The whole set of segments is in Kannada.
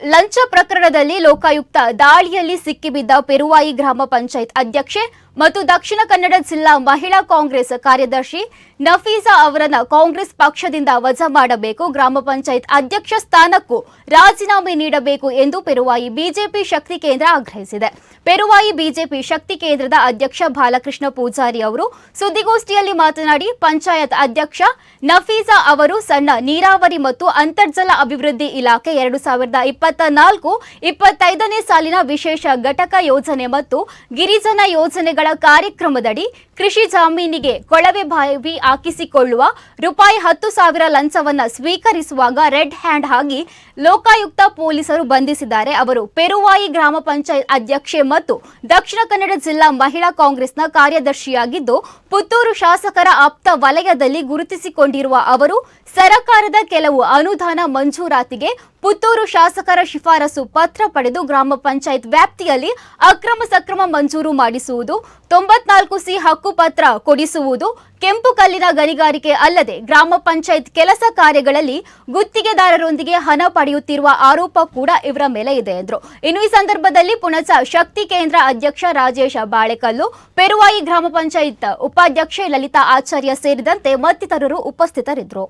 ಲಂಚ ಪ್ರಕರಣದಲ್ಲಿ ಲೋಕಾಯುಕ್ತ ದಾಳಿಯಲ್ಲಿ ಸಿಕ್ಕಿಬಿದ್ದ ಪೆರುವಾಯಿ ಗ್ರಾಮ ಪಂಚಾಯತ್ ಅಧ್ಯಕ್ಷೆ ಮತ್ತು ದಕ್ಷಿಣ ಕನ್ನಡ ಜಿಲ್ಲಾ ಮಹಿಳಾ ಕಾಂಗ್ರೆಸ್ ಕಾರ್ಯದರ್ಶಿ ನಫೀಸಾ ಅವರನ್ನು ಕಾಂಗ್ರೆಸ್ ಪಕ್ಷದಿಂದ ವಜಾ ಮಾಡಬೇಕು. ಗ್ರಾಮ ಪಂಚಾಯತ್ ಅಧ್ಯಕ್ಷ ಸ್ಥಾನಕ್ಕೂ ರಾಜೀನಾಮೆ ನೀಡಬೇಕು ಎಂದು ಪೆರುವಾಯಿ ಬಿಜೆಪಿ ಶಕ್ತಿ ಕೇಂದ್ರ ಆಗ್ರಹಿಸಿದೆ. ಪೆರುವಾಯಿ ಬಿಜೆಪಿ ಶಕ್ತಿ ಕೇಂದ್ರದ ಅಧ್ಯಕ್ಷ ಬಾಲಕೃಷ್ಣ ಪೂಜಾರಿ ಅವರು ಸುದ್ದಿಗೋಷ್ಠಿಯಲ್ಲಿ ಮಾತನಾಡಿ, ಪಂಚಾಯತ್ ಅಧ್ಯಕ್ಷ ನಫೀಸಾ ಅವರು ಸಣ್ಣ ನೀರಾವರಿ ಮತ್ತು ಅಂತರ್ಜಲ ಅಭಿವೃದ್ಧಿ ಇಲಾಖೆ ಎರಡು ಸಾವಿರದ ಇಪ್ಪತ್ತ ನಾಲ್ಕು ಇಪ್ಪತ್ತೈದನೇ ಸಾಲಿನ ವಿಶೇಷ ಘಟಕ ಯೋಜನೆ ಮತ್ತು ಗಿರಿಜನ ಯೋಜನೆಗಳ ಕಾರ್ಯಕ್ರಮದಡಿ ಕೃಷಿ ಜಮೀನಿಗೆ ಕೊಳವೆ ಬಾವಿ ಹಾಕಿಸಿಕೊಳ್ಳುವ ರೂಪಾಯಿ ಹತ್ತು ಸಾವಿರ ಲಂಚವನ್ನು ಸ್ವೀಕರಿಸುವಾಗ ರೆಡ್ ಹ್ಯಾಂಡ್ ಆಗಿ ಲೋಕಾಯುಕ್ತ ಪೊಲೀಸರು ಬಂಧಿಸಿದ್ದಾರೆ. ಅವರು ಪೆರುವಾಯಿ ಗ್ರಾಮ ಪಂಚಾಯತ್ ಅಧ್ಯಕ್ಷೆ ಮತ್ತು ದಕ್ಷಿಣ ಕನ್ನಡ ಜಿಲ್ಲಾ ಮಹಿಳಾ ಕಾಂಗ್ರೆಸ್ನ ಕಾರ್ಯದರ್ಶಿಯಾಗಿದ್ದು, ಪುತ್ತೂರು ಶಾಸಕರ ಆಪ್ತ ವಲಯದಲ್ಲಿ ಗುರುತಿಸಿಕೊಂಡಿರುವ ಅವರು, ಸರಕಾರದ ಕೆಲವು ಅನುದಾನ ಮಂಜೂರಾತಿಗೆ ಪುತ್ತೂರು ಶಾಸಕರ ಶಿಫಾರಸು ಪತ್ರ ಪಡೆದು ಗ್ರಾಮ ಪಂಚಾಯತ್ ವ್ಯಾಪ್ತಿಯಲ್ಲಿ ಅಕ್ರಮ ಸಕ್ರಮ ಮಂಜೂರು ಮಾಡಿಸುವುದು ತೊಂಬತ್ನಾಲ್ಕು ಸಿ ಹಕ್ಕುಪತ್ರ ಕೊಡಿಸುವುದು ಕೆಂಪು ಕಲ್ಲಿನ ಗಣಿಗಾರಿಕೆ ಅಲ್ಲದೆ ಗ್ರಾಮ ಪಂಚಾಯತ್ ಕೆಲಸ ಕಾರ್ಯಗಳಲ್ಲಿ ಗುತ್ತಿಗೆದಾರರೊಂದಿಗೆ ಹಣ ಪಡೆಯುತ್ತಿರುವ ಆರೋಪ ಕೂಡ ಇವರ ಮೇಲೆ ಇದೆ ಎಂದರು. ಇನ್ನು ಈ ಸಂದರ್ಭದಲ್ಲಿ ಪುಣಚ ಶಕ್ತಿ ಕೇಂದ್ರ ಅಧ್ಯಕ್ಷ ರಾಜೇಶ ಬಾಳೆಕಲ್ಲು, ಪೆರುವಾಯಿ ಗ್ರಾಮ ಪಂಚಾಯತ್ ಉಪಾಧ್ಯಕ್ಷೆ ಲಲಿತಾ ಆಚಾರ್ಯ ಸೇರಿದಂತೆ ಮತ್ತಿತರರು ಉಪಸ್ಥಿತರಿದ್ದರು.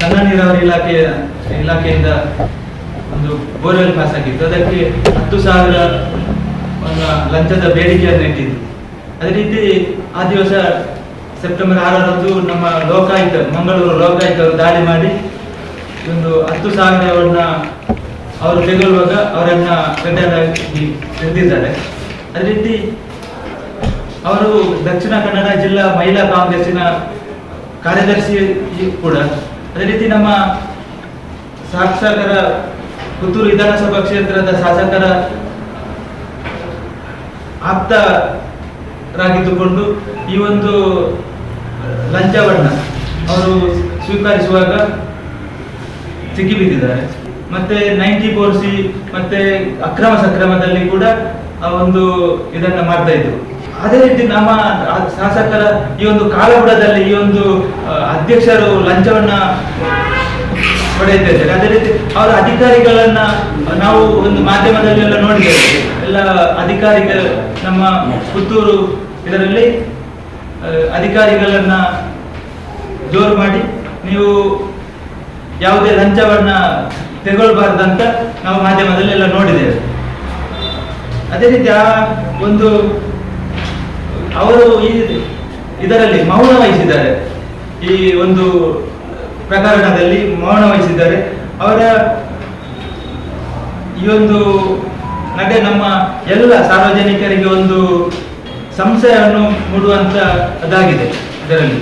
ಸಣ್ಣ ನೀರಾವರಿ ಇಲಾಖೆಯ ಇಲಾಖೆಯಿಂದ ಒಂದು ಬೋರ್ವೆಲ್ ಪಾಸ್ ಆಗಿತ್ತು ಅದಕ್ಕೆ ಹತ್ತು ಸಾವಿರ ಲಂಚದ ಬೇಡಿಕೆಯನ್ನು ಇಟ್ಟಿದ್ರು. ಅದೇ ರೀತಿ ಆ ದಿವಸ ಸೆಪ್ಟೆಂಬರ್ ಆರರಂದು ನಮ್ಮ ಲೋಕಾಯುಕ್ತ ಮಂಗಳೂರು ಲೋಕಾಯುಕ್ತರು ದಾಳಿ ಮಾಡಿ ಒಂದು ಹತ್ತು ಸಾವಿರವನ್ನ ಅವರು ತೆಗೊಳ್ಳುವಾಗ ಅವರನ್ನ ಗಡ್ಡಾಗಿ ಹಿಡಿದಿದ್ದಾರೆ ಅದೇ ರೀತಿ ಅವರು ದಕ್ಷಿಣ ಕನ್ನಡ ಜಿಲ್ಲಾ ಮಹಿಳಾ ಕಾಂಗ್ರೆಸ್ಸಿನ ಕಾರ್ಯದರ್ಶಿ ಕೂಡ. ಅದೇ ರೀತಿ ನಮ್ಮ ಶಾಸಕರ ಪುತ್ತೂರು ವಿಧಾನಸಭಾ ಕ್ಷೇತ್ರದ ಶಾಸಕರ ಆಪ್ತರಾಗಿದ್ದುಕೊಂಡು ಈ ಒಂದು ಲಂಚವನ್ನು ಅವರು ಸ್ವೀಕರಿಸುವಾಗ ಸಿಕ್ಕಿಬಿದ್ದಿದ್ದಾರೆ ಮತ್ತೆ ನೈಂಟಿ ಫೋರ್ ಸಿ ಮತ್ತೆ ಅಕ್ರಮ ಸಕ್ರಮದಲ್ಲಿ ಕೂಡ ಆ ಒಂದು ಇದನ್ನ ಮಾಡ್ತಾ ಇದ್ರು. ಅದೇ ರೀತಿ ನಮ್ಮ ಶಾಸಕರ ಈ ಒಂದು ಕಾಲಬುಡದಲ್ಲಿ ಈ ಒಂದು ಅಧ್ಯಕ್ಷರು ಲಂಚವನ್ನ ಇದ್ದಾರೆ ಅದೇ ರೀತಿ ಅವರ ಅಧಿಕಾರಿಗಳನ್ನ ನಾವು ಒಂದು ಮಾಧ್ಯಮದಲ್ಲೆಲ್ಲ ನೋಡಿದ್ದೇವೆ. ಎಲ್ಲ ಅಧಿಕಾರಿಗಳು ನಮ್ಮ ಪುತ್ತೂರು ಇದರಲ್ಲಿ ಅಧಿಕಾರಿಗಳನ್ನ ಜೋರು ಮಾಡಿ ನೀವು ಯಾವುದೇ ಲಂಚವನ್ನ ತೆಗೊಳ್ಬಾರ್ದಂತ ನಾವು ಮಾಧ್ಯಮದಲ್ಲಿ ಎಲ್ಲ ನೋಡಿದ್ದೇವೆ. ಅದೇ ರೀತಿ ಆ ಒಂದು ಅವರು ಈ ಇದರಲ್ಲಿ ಮೌನ ವಹಿಸಿದ್ದಾರೆ. ಈ ಒಂದು ಪ್ರಕರಣದಲ್ಲಿ ಮೌನ ವಹಿಸಿದ್ದಾರೆ. ಅವರ ಈ ಒಂದು ನಡೆ ನಮ್ಮ ಎಲ್ಲ ಸಾರ್ವಜನಿಕರಿಗೆ ಒಂದು ಸಂಶಯವನ್ನು ಮೂಡುವಂತ ಅದಾಗಿದೆ ಇದರಲ್ಲಿ.